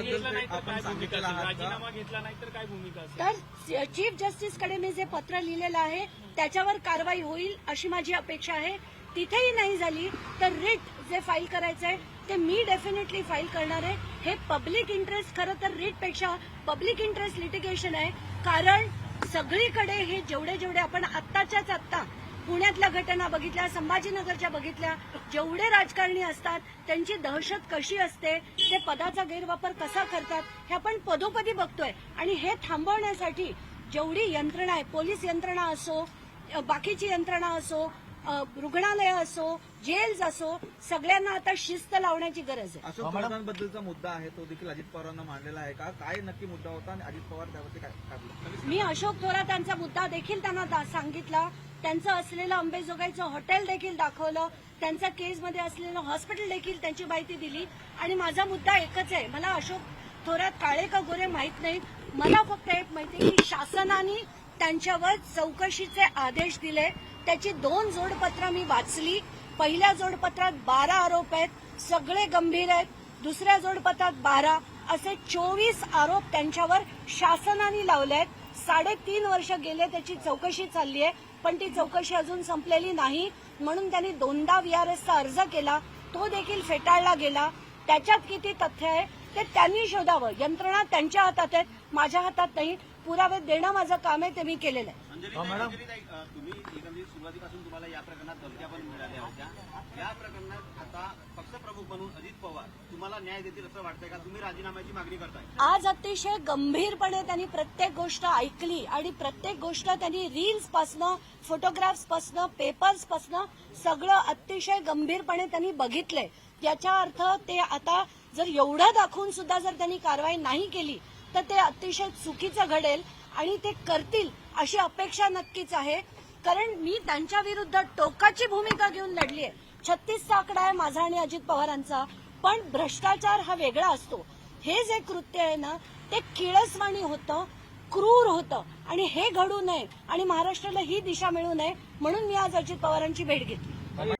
घेतला नाही तर आपण काय भूमिका सांगितलेलं असेल? आहात का? राजीनामा घेतला नाही तर काय भूमिका असेल तर चीफ जस्टिसकडे मी जे पत्र लिहिलेलं आहे त्याच्यावर कारवाई होईल अशी माझी अपेक्षा आहे तिथेही नाही झाली तर रिट जे फाईल करायचं आहे ते मी डेफिनेटली फाईल करणार आहे हे पब्लिक इंटरेस्ट खरं तर रिटपेक्षा पब्लिक इंटरेस्ट लिटिगेशन आहे कारण सगळीकडे हे जेवढे जेवढे आपण आत्ताच्याच आत्ता पुण्यातल्या घटना बघितल्या संभाजीनगरच्या बघितल्या जेवढे राजकारणी असतात त्यांची दहशत कशी असते ते पदाचा गैरवापर कसा करतात हे आपण पदोपदी बघतोय. आणि हे थांबवण्यासाठी जेवढी यंत्रणा आहे पोलीस यंत्रणा असो बाकीची यंत्रणा असो रुग्णालय असो जेल्स असो सगळ्यांना आता शिस्त लावण्याची गरज आहे. अशोक चव्हाणांबद्दलचा मुद्दा आहे तो देखील अजित पवारांना मांडलेला आहे का? काय नक्की मुद्दा होता आणि अजित पवार त्यावरती काय? मी अशोक थोरातांचा मुद्दा देखील त्यांना सांगितला. त्यांचं असलेलं अंबेजोगाईचं हॉटेल देखील दाखवलं. त्यांचा केसमध्ये असलेलं हॉस्पिटल देखील त्यांची माहिती दिली. आणि माझा मुद्दा एकच आहे. मला अशोक थोरात काळे का गोरे माहीत नाहीत मला फक्त एक माहिती आहे की शासनाने त्यांच्यावर चौकशीचे आदेश दिले. त्याची दोन जोडपत्र मी वाचली. पहिल्या जोडपत्रात बारा आरोप आहेत. सगळे गंभीर आहेत. दुसऱ्या जोडपत्रात बारा. असे चोवीस आरोप त्यांच्यावर शासनाने लावले आहेत. साडेतीन वर्ष गेले त्याची चौकशी चालली आहे पण ती चौकशी अजून संपलेली नाही. म्हणून त्यांनी दोनदा व्हीआरएसचा अर्ज केला. तो देखील फेटाळला गेला. त्याच्यात किती तथ्य आहे ते त्यांनी शोधावं. यंत्रणा त्यांच्या हातात आहेत माझ्या हातात नाही. पुरावे देणं माझं काम आहे ते मी केलेलं आहे. हो, मॅडम. अंजलीताई, अ, तुम्ही एकंदरीत सुरुवातीपासून तुम्हाला या प्रकरणात धमक्या पण मिळाल्या होत्या. या प्रकरणात आता पक्षप्रमुख अजित पवार तुम्हाला न्याय देतील असं वाटतंय का? तुम्ही राजीनाम्याची मागणी करताय. आज अतिशय गंभीरपणे त्यांनी प्रत्येक गोष्ट ऐकली आणि प्रत्येक गोष्ट त्यांनी रील्स पासनं फोटोग्राफ्स पासनं पेपर्स पासनं सगळं अतिशय गंभीरपणे त्यांनी बघितलंय. याचा अर्थ ते आता जर एवढं दाखवून सुद्धा जर त्यांनी कारवाई नाही केली तर ते अतिशय चुकीचं घडेल आणि ते करतील अशी अपेक्षा नक्कीच आहे. कारण मी त्यांच्या विरुद्ध टोकाची भूमिका घेऊन लढली आहे छत्तीसचा आकडा आहे माझा आणि अजित पवारांचा पण भ्रष्टाचार हा वेगळा असतो. हे जे कृत्य आहे ना ते किळसवाणी होतं क्रूर होतं आणि हे घडू नये आणि महाराष्ट्राला ही दिशा मिळू नये म्हणून मी आज अजित पवारांची भेट घेतली.